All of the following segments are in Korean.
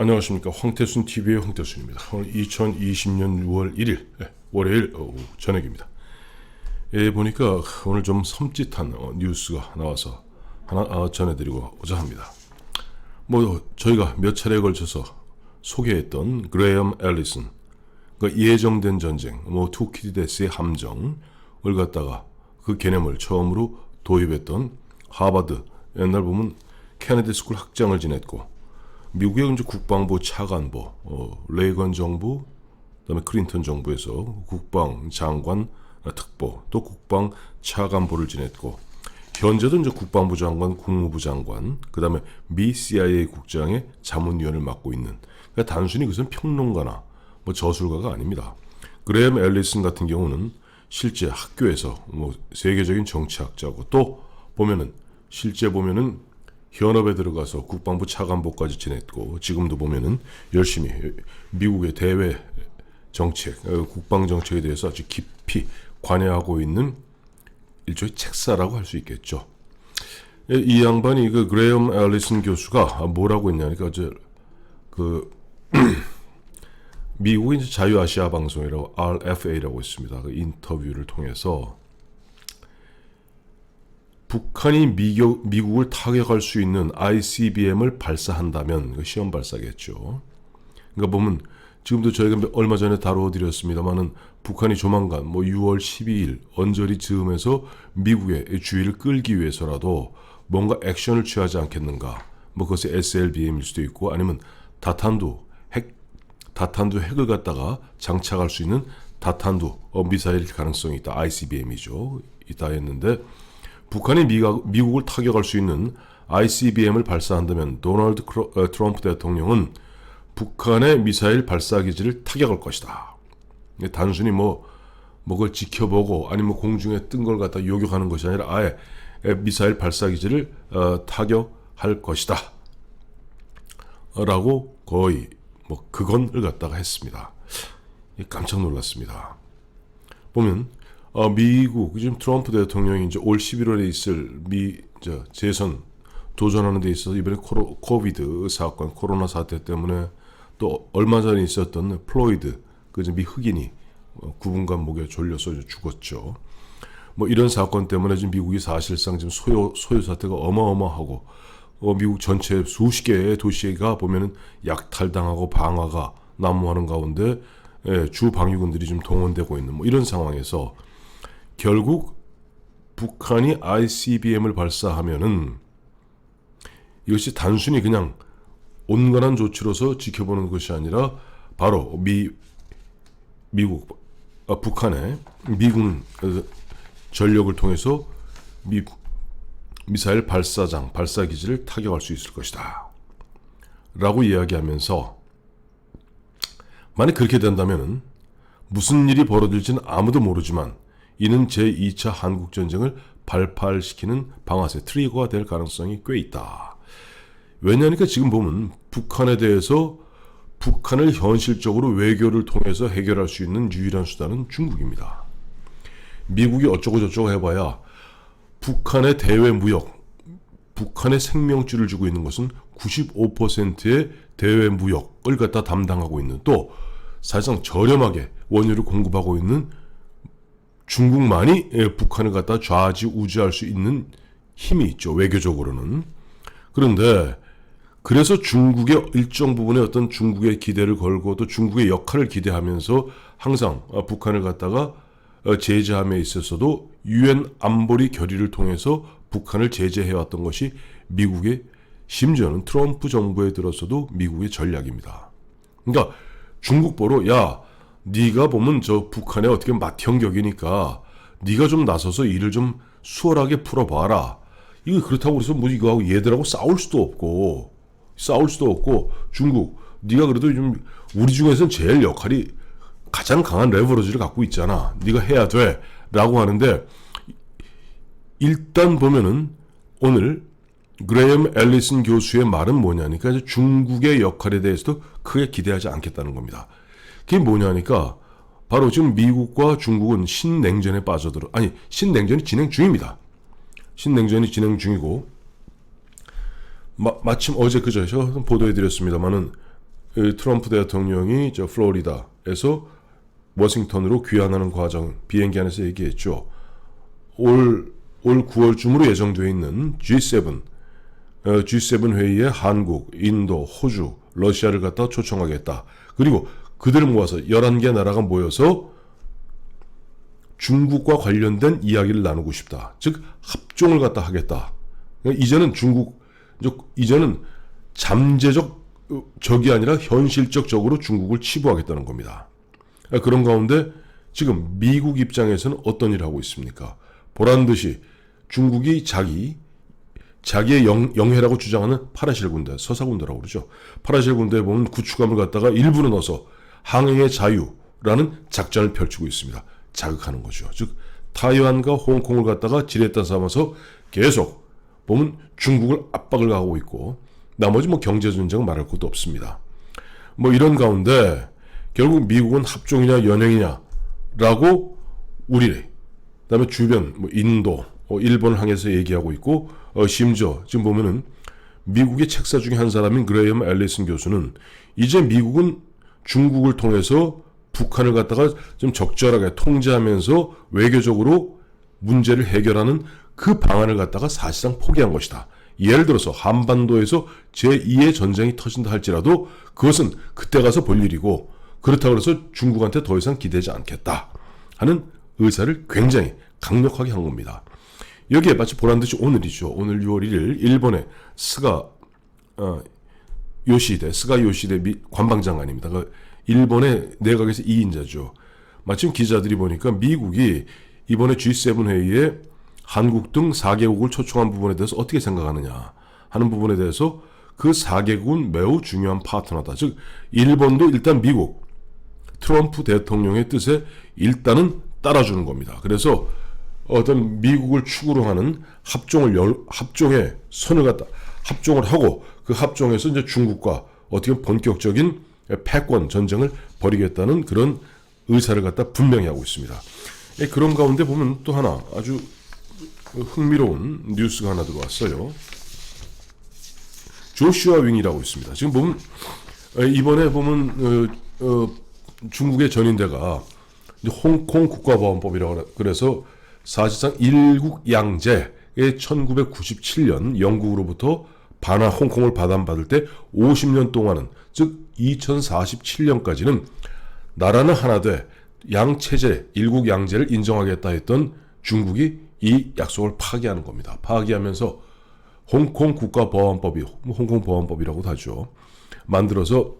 안녕하십니까 황태순 TV의 황태순입니다. 오늘 2020년 6월 1일 네, 월요일 오후 저녁입니다. 예, 보니까 오늘 좀 섬찟한 어, 뉴스가 나와서 하나 어, 전해드리고자 합니다. 뭐 저희가 몇 차례에 걸쳐서 소개했던 그레엄 앨리슨 그 예정된 전쟁, 뭐 투키디데스의 함정을 갖다가 그 개념을 처음으로 도입했던 하버드 옛날 보면 케네디 스쿨 학장을 지냈고 미국의 이제 국방부 차관보, 어, 레이건 정부, 그다음에 클린턴 정부에서 국방 장관 아, 특보, 또 국방 차관보를 지냈고 현재도 이제 국방부 장관, 국무부 장관, 그다음에 미 CIA 국장의 자문위원을 맡고 있는 그러니까 단순히 그것은 평론가나 뭐 저술가가 아닙니다. 그레엄 앨리슨 같은 경우는 실제 학교에서 뭐 세계적인 정치학자고 또 보면은 실제 보면은 현업에 들어가서 국방부 차관보까지 지냈고 지금도 보면은 열심히 미국의 대외 정책, 어, 국방 정책에 대해서 아주 깊이 관여하고 있는 일종의 책사라고 할 수 있겠죠. 예, 이 양반이 그 그레엄 앨리슨 교수가 뭐라고 했냐니까 그 미국의 자유아시아 방송이라고 RFA라고 있습니다. 그 인터뷰를 통해서 북한이 미국, 미국을 타격할 수 있는 ICBM을 발사한다면 그 시험 발사겠죠. 그러니까 보면 지금도 저희가 얼마 전에 다루어드렸습니다만은 북한이 조만간 뭐 6월 12일 언저리 즈음에서 미국의 주의를 끌기 위해서라도 뭔가 액션을 취하지 않겠는가. 뭐 그것이 SLBM일 수도 있고 아니면 다탄두 핵 다탄두 핵을 갖다가 장착할 수 있는 다탄두 어, 미사일 가능성이 있다. ICBM이죠. 있다 했는데 북한이 미가, 미국 을 타격할 수 있는 ICBM을 발사한다면 도널드 어, 트럼프 대통령은 북한의 미사일 발사 기지를 타격할 것이다. 이게 단순히 뭐, 뭐 그걸 지켜보고 아니면 공중에 뜬 걸 갖다 요격하는 것이 아니라 아예 미사일 발사 기지를 어, 타격할 것이다. 라고 거의 뭐 그건을 갖다가 했습니다. 깜짝 놀랐습니다. 보면 어, 미국 지금 트럼프 대통령이 이제 올 11월에 있을 미 저, 재선 도전하는 데 있어서 이번에 코로, 코비드 사건 코로나 사태 때문에 또 얼마 전에 있었던 플로이드 그미 흑인이 어, 9분간 목에 졸려서 죽었죠. 뭐 이런 사건 때문에 지금 미국이 사실상 지금 소요 소요 사태가 어마어마하고 어, 미국 전체 수십 개의 도시가 보면은 약탈당하고 방화가 난무하는 가운데 예, 주 방위군들이 좀 동원되고 있는 뭐 이런 상황에서 결국 북한이 ICBM을 발사하면은 이것이 단순히 그냥 온건한 조치로서 지켜보는 것이 아니라 바로 미 미국 아, 북한의 미군 어, 전력을 통해서 미 미사일 발사장 발사 기지를 타격할 수 있을 것이다. 라고 이야기하면서 만약 그렇게 된다면은 무슨 일이 벌어질지는 아무도 모르지만 이는 제2차 한국 전쟁을 발발시키는 방아쇠 트리거가 될 가능성이 꽤 있다. 왜냐하니까 지금 보면 북한에 대해서 북한을 현실적으로 외교를 통해서 해결할 수 있는 유일한 수단은 중국입니다. 미국이 어쩌고 저쩌고 해봐야 북한의 대외 무역, 북한의 생명줄을 주고 있는 것은 95%의 대외 무역을 갖다 담당하고 있는 또 사실상 저렴하게 원유를 공급하고 있는 중국만이 예, 북한을 갖다 좌지우지할 수 있는 힘이 있죠. 외교적으로는. 그런데 그래서 중국의 일정 부분의 어떤 중국의 기대를 걸고 또 중국의 역할을 기대하면서 항상 어, 북한을 갖다가 어, 제재함에 있어서도 유엔 안보리 결의를 통해서 북한을 제재해왔던 것이 미국의 심지어는 트럼프 정부에 들어서도 미국의 전략입니다. 그러니까 중국 보러 야 네가 보면 저 북한에 어떻게 맏형격이니까 네가 좀 나서서 일을 좀 수월하게 풀어봐라. 이거 그렇다고 그래서 뭐 이거하고 얘들하고 싸울 수도 없고 싸울 수도 없고 중국 네가 그래도 좀 우리 중에서는 제일 역할이 가장 강한 레버러지를 갖고 있잖아. 네가 해야 돼라고 하는데 일단 보면은 오늘 그레엄 앨리슨 교수의 말은 뭐냐니까 중국의 역할에 대해서도 크게 기대하지 않겠다는 겁니다. 그게 뭐냐니까 바로 지금 미국과 중국은 신냉전에 빠져들어 아니 신냉전이 진행 중입니다. 신냉전이 진행 중이고 마, 마침 어제 그저 보도해 드렸습니다만은 이 트럼프 대통령이 저 플로리다에서 워싱턴으로 귀환하는 과정 비행기 안에서 얘기했죠. 올, 올 9월쯤으로 예정되어 있는 G7 어, G7 회의에 한국, 인도, 호주, 러시아를 갖다 초청하겠다. 그리고 그들을 모아서 11개 나라가 모여서 중국과 관련된 이야기를 나누고 싶다. 즉 합종을 갖다 하겠다. 그러니까 이제는 중국 이제- 이제는 잠재적 어, 적이 아니라 현실적 적으로 중국을 치부하겠다는 겁니다. 그러니까 그런 가운데 지금 미국 입장에서는 어떤 일을 하고 있습니까? 보란 듯이 중국이 자기 자기의 영, 영해라고 주장하는 파라실 군대, 서사 군대라고 그러죠. 파라실 군대에 보면 구축함을 갖다가 일부러 넣어서 항행의 자유라는 작전을 펼치고 있습니다. 자극하는 거죠. 즉 타이완과 홍콩을 갖다가 지렛대 삼아서 계속 보면 중국을 압박을 가하고 있고 나머지 뭐 경제 전쟁은 말할 것도 없습니다. 뭐 이런 가운데 결국 미국은 합종이냐 연행이냐라고 우리 그다음에 주변 뭐 인도, 어, 일본을 향해서 얘기하고 있고 어, 심지어 지금 보면은 미국의 책사 중에 한 사람인 그레이엄 앨리슨 교수는 이제 미국은 중국을 통해서 북한을 갖다가 좀 적절하게 통제하면서 외교적으로 문제를 해결하는 그 방안을 갖다가 사실상 포기한 것이다. 예를 들어서 한반도에서 제2의 전쟁이 터진다 할지라도 그것은 그때 가서 볼 일이고 그렇다고 해서 중국한테 더 이상 기대지 않겠다 하는 의사를 굉장히 강력하게 한 겁니다. 여기에 마치 보란 듯이 오늘이죠. 오늘 6월 1일 일본의 스가 어, 요시대 스가 요시대 미, 관방장관입니다. 그 일본의 내각에서 2인자죠. 마침 기자들이 보니까 미국이 이번에 G7 회의에 한국 등 4개국을 초청한 부분에 대해서 어떻게 생각하느냐 하는 부분에 대해서 그 4개국은 매우 중요한 파트너다. 즉 일본도 일단 미국 트럼프 대통령의 뜻에 일단은 따라주는 겁니다. 그래서 어떤 미국을 축으로 하는 합종을 열, 합종에 손을 갖다 합종을 하고 그 합종에서 이제 중국과 어떻게 본격적인 패권 전쟁을 벌이겠다는 그런 의사를 갖다 분명히 하고 있습니다. 예, 그런 가운데 보면 또 하나 아주 흥미로운 뉴스가 하나 들어왔어요. 조슈아 윙이라고 있습니다. 지금 보면 어, 이번에 보면 어, 어, 중국의 전인대가 홍콩 국가보안법이라고 그래- 그래서 사실상 일국 양제의 1997년 영국으로부터 반화 홍콩을 받아받을 때 50년 동안은 즉 2047년까지는 나라는 하나 돼 양체제 일국 양제를 인정하겠다 했던 중국이 이 약속을 파기하는 겁니다. 파기하면서 홍콩 국가 보안법이 뭐 홍콩 보안법이라고도 하죠. 만들어서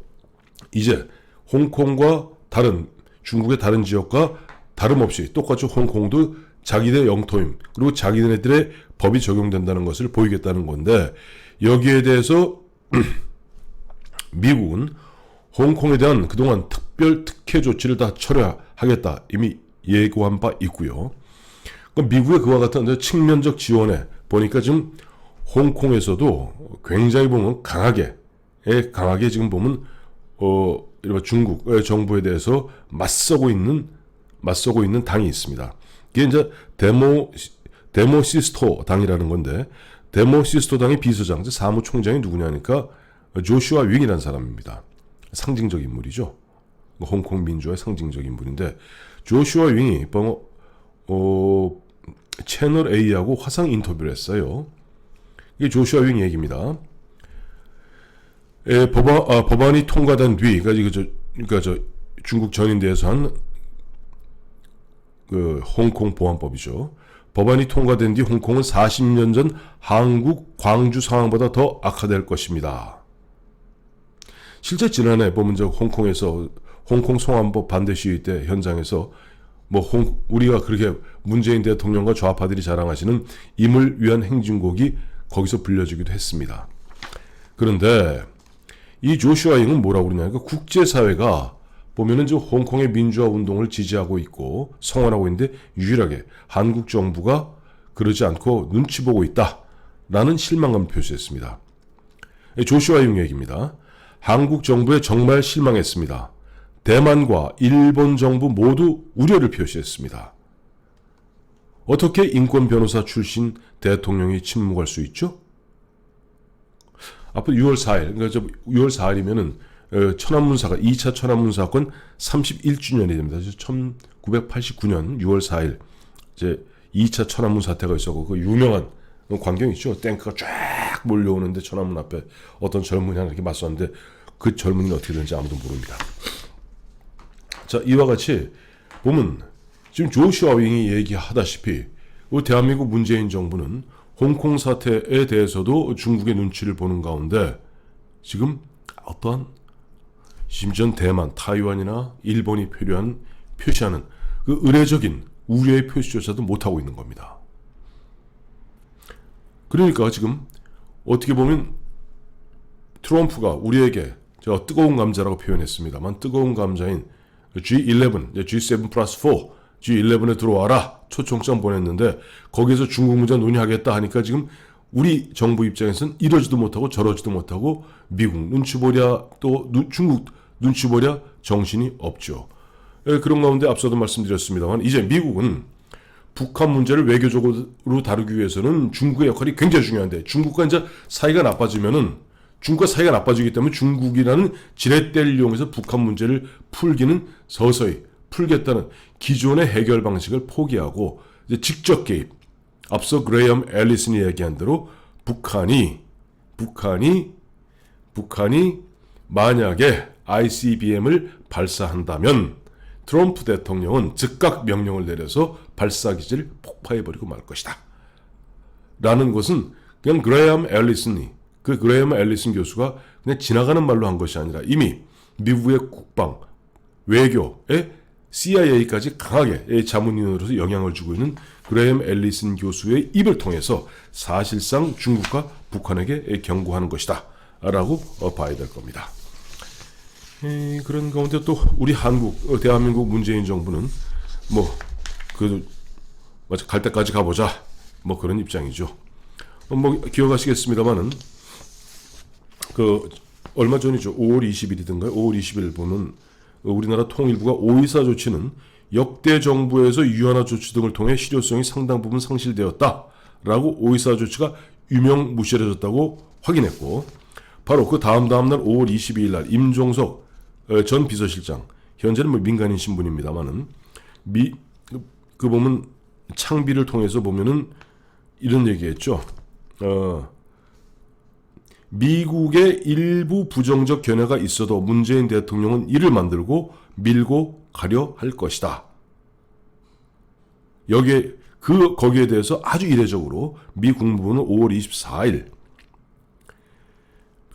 이제 홍콩과 다른 중국의 다른 지역과 다름없이 똑같이 홍콩도 자기네 영토임 그리고 자기네들의 법이 적용된다는 것을 보이겠다는 건데 여기에 대해서 미국은 홍콩에 대한 그동안 특별 특혜 조치를 다 철회하겠다 이미 예고한 바 있고요. 그 미국의 그와 같은 측면적 지원에 보니까 지금 홍콩에서도 굉장히 보면 강하게 예, 강하게 지금 보면 어 이른바 중국 정부에 대해서 맞서고 있는 맞서고 있는 당이 있습니다. 이게 이제 데모 데모시스토 당이라는 건데 데모시스토 당의 비서장 즉 사무총장이 누구냐니까 조슈아 윙이라는 사람입니다. 상징적 인물이죠. 홍콩 민주화의 상징적 인물인데 조슈아 윙이 뭐, 어, 채널 A하고 화상 인터뷰를 했어요. 이게 조슈아 윙 얘기입니다. 예, 법안, 아, 법안이 통과된 뒤, 그러니까 저, 그러니까 저 중국 전인대에서 한 그 홍콩 보안법이죠. 법안이 통과된 뒤 홍콩은 40년 전 한국 광주 상황보다 더 악화될 것입니다. 실제 지난해 보면 저 홍콩에서 홍콩 송환법 반대 시위 때 현장에서 뭐 홍, 우리가 그렇게 문재인 대통령과 좌파들이 자랑하시는 임을 위한 행진곡이 거기서 불려지기도 했습니다. 그런데 이 조슈아 잉은 뭐라고 그러냐니까 국제사회가 보면은 지금 홍콩의 민주화 운동을 지지하고 있고 성원하고 있는데 유일하게 한국 정부가 그러지 않고 눈치 보고 있다라는 실망감을 표시했습니다. 조슈아 잉 얘기입니다. 한국 정부에 정말 실망했습니다. 대만과 일본 정부 모두 우려를 표시했습니다. 어떻게 인권 변호사 출신 대통령이 침묵할 수 있죠? 앞으로 6월 4일, 그러니까 저 6월 4일이면은 어, 천안문 사건 2차 천안문 사건 31주년이 됩니다. 1989년 6월 4일 이제 2차 천안문 사태가 있었고 그 유명한 광경 있죠. 탱크가 쫙 몰려오는데 천안문 앞에 어떤 젊은이 하나 이렇게 맞섰는데 그 젊은이는 어떻게 되는지 아무도 모릅니다. 자 이와 같이 보면 지금 조슈아 윙이 얘기하다시피 우리 대한민국 문재인 정부는 홍콩 사태에 대해서도 중국의 눈치를 보는 가운데 지금 어떠한 심지어 대만, 타이완이나 일본이 표류한 표시하는 그 의례적인 우려의 표시조차도 못하고 있는 겁니다. 그러니까 지금 어떻게 보면 트럼프가 우리에게 저 뜨거운 감자라고 표현했습니다만 뜨거운 감자인 G11, G7 플러스 4, G11에 들어와라 초청장 보냈는데 거기에서 중국 문제 논의하겠다 하니까 지금 우리 정부 입장에서는 이러지도 못하고 저러지도 못하고 미국 눈치 보랴 또 눈- 중국 눈치 보랴 정신이 없죠. 예, 그런 가운데 앞서도 말씀드렸습니다만 이제 미국은 북한 문제를 외교적으로 다루기 위해서는 중국의 역할이 굉장히 중요한데 중국과 이제 사이가 나빠지면은 중국과 사이가 나빠지기 때문에 중국이라는 지렛대를 이용해서 북한 문제를 풀기는 서서히 풀겠다는 기존의 해결 방식을 포기하고 이제 직접 개입. 앞서 그레이엄 앨리슨이 얘기한 대로 북한이 북한이 북한이 만약에 ICBM을 발사한다면 트럼프 대통령은 즉각 명령을 내려서 발사 기지를 폭파해버리고 말 것이다. 라는 것은 그냥 그레이엄 앨리슨이 그 그레이엄 앨리슨 교수가 그냥 지나가는 말로 한 것이 아니라 이미 미국의 국방 외교에 CIA까지 강하게 자문인으로서 영향을 주고 있는 그레이엄 앨리슨 교수의 입을 통해서 사실상 중국과 북한에게 경고하는 것이다. 라고 어, 봐야 될 겁니다. 에, 그런 가운데 또 우리 한국, 어, 대한민국 문재인 정부는 뭐, 그, 맞아, 갈 때까지 가보자. 뭐 그런 입장이죠. 어, 뭐, 기억하시겠습니다만은, 그, 얼마 전이죠. 5월 20일이든가요. 5월 20일 보면, 어, 우리나라 통일부가 오이사 조치는 역대 정부에서 유한화 조치 등을 통해 실효성이 상당 부분 상실되었다. 라고 오이사 조치가 유명 무실해졌다고 확인했고, 바로 그 다음 다음 날 5월 22일 날 임종석 어, 전 비서실장 현재는 뭐 민간인 신분입니다만은 미 그 보면 창비를 통해서 보면은 이런 얘기했죠. 어, 미국의 일부 부정적 견해가 있어도 문재인 대통령은 이를 만들고 밀고 가려 할 것이다. 여기에 그 거기에 대해서 아주 이례적으로 미 국무부는 5월 24일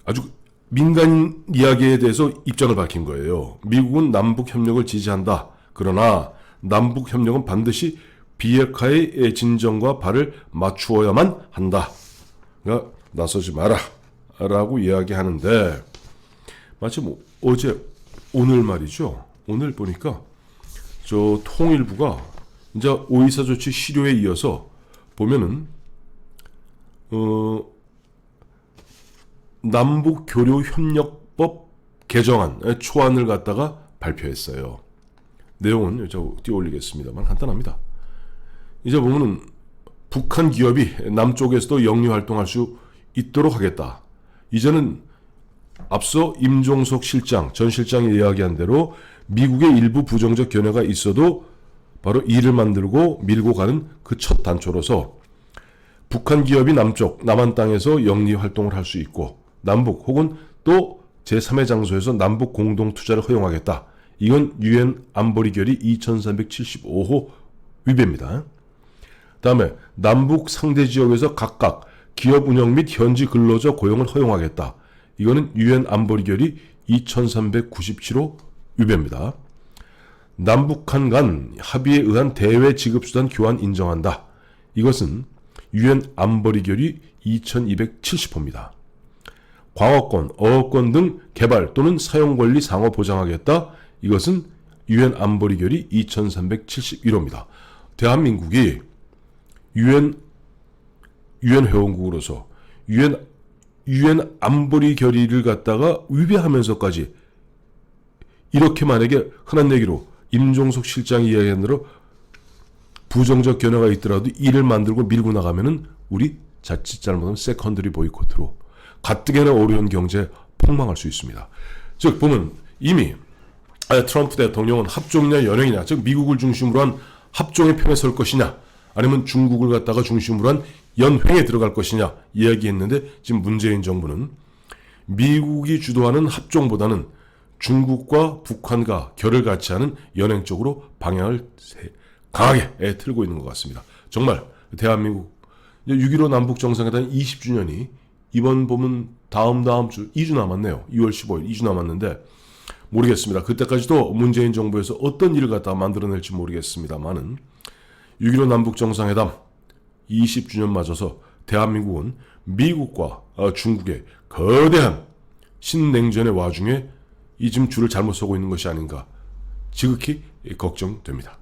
아주 민간 이야기에 대해서 입장을 밝힌 거예요. 미국은 남북 협력을 지지한다. 그러나 남북 협력은 반드시 비핵화의 진정과 발을 맞추어야만 한다. 그러니까 나서지 마라. 라고 이야기하는데 마치 뭐 어제 오늘 말이죠. 오늘 보니까 저 통일부가 이제 오이사 조치 실효에 이어서 보면은 어 남북 교류 협력법 개정안 초안을 갖다가 발표했어요. 내용은 저 띄워올리겠습니다만 간단합니다. 이제 보면은 북한 기업이 남쪽에서도 영리 활동할 수 있도록 하겠다. 이제는 앞서 임종석 실장, 전 실장이 이야기한 대로 미국의 일부 부정적 견해가 있어도 바로 이를 만들고 밀고 가는 그 첫 단초로서 북한 기업이 남쪽, 남한 땅에서 영리 활동을 할 수 있고 남북 혹은 또 제3의 장소에서 남북 공동 투자를 허용하겠다. 이건 유엔 안보리 결의 2375호 위배입니다. 다음에 남북 상대 지역에서 각각 기업 운영 및 현지 근로자 고용을 허용하겠다. 이거는 유엔 안보리 결의 2397호 위배입니다. 남북한 간 합의에 의한 대외 지급 수단 교환 인정한다. 이것은 유엔 안보리 결의 2270호입니다. 광어권, 어업권 등 개발 또는 사용 권리 상호 보장하겠다. 이것은 유엔 안보리 결의 2371호입니다. 대한민국이 유엔 유엔 회원국으로서 유엔 유엔 안보리 결의를 갖다가 위배하면서까지 이렇게 만약에 흔한 얘기로 임종석 실장이 이야기한 대로 부정적 견해가 있더라도 이를 만들고 밀고 나가면은 우리 자칫 잘못하면 세컨드리 보이콧으로 가뜩이나 어려운 경제 폭망할 수 있습니다. 즉 보면 이미 아, 트럼프 대통령은 합종이냐 연행이냐 즉 미국을 중심으로 한 합종의 편에 설 것이냐 아니면 중국을 갖다가 중심으로 한 연횡에 들어갈 것이냐 이야기했는데 지금 문재인 정부는 미국이 주도하는 합종보다는 중국과 북한과 결을 같이 하는 연행 쪽으로 방향을 세- 강하게 예, 틀고 있는 것 같습니다. 정말 대한민국 6.15 남북 정상회담 20주년이 이번 보면 다음 다음 주 2주 남았네요. 2월 15일 2주 남았는데 모르겠습니다. 그때까지도 문재인 정부에서 어떤 일을 갖다가 만들어낼지 모르겠습니다만은 6.15 남북 정상회담 20주년 맞아서 대한민국은 미국과 어, 중국의 거대한 신냉전의 와중에 이 지금 줄을 잘못 서고 있는 것이 아닌가 지극히 걱정됩니다.